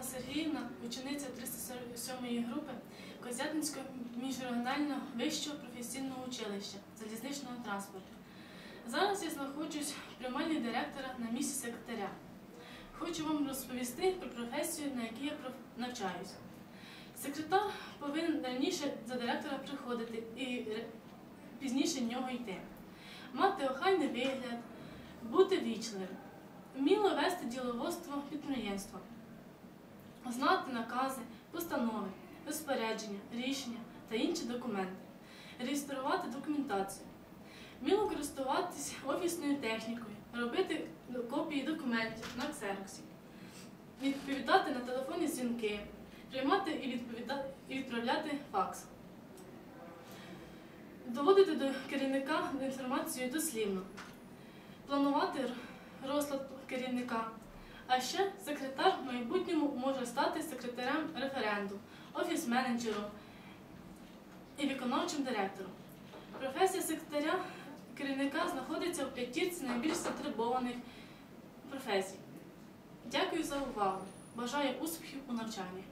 Алла Сергіївна, учениця 347 групи Козятинського міжрегіонального вищого професійного училища залізничного транспорту. Зараз я знаходжусь в приймальні директора на місці секретаря. Хочу вам розповісти про професію, на якій я навчаюсь. Секретар повинен раніше за директора приходити і пізніше нього йти, мати охайний вигляд, бути вічливим, вміло вести діловодство підприємства, знати накази, постанови, розпорядження, рішення та інші документи, реєструвати документацію, вміло користуватись офісною технікою, робити копії документів на ксероксі, відповідати на телефонні дзвінки, приймати і, і відправляти факс. Доводити до керівника інформацію дослівно, планувати розклад керівника. А ще секретар в референду, офіс-менеджером і виконавчим директором. Професія секретаря керівника знаходиться в п'ятірці найбільш затребованих професій. Дякую за увагу. Бажаю успіхів у навчанні.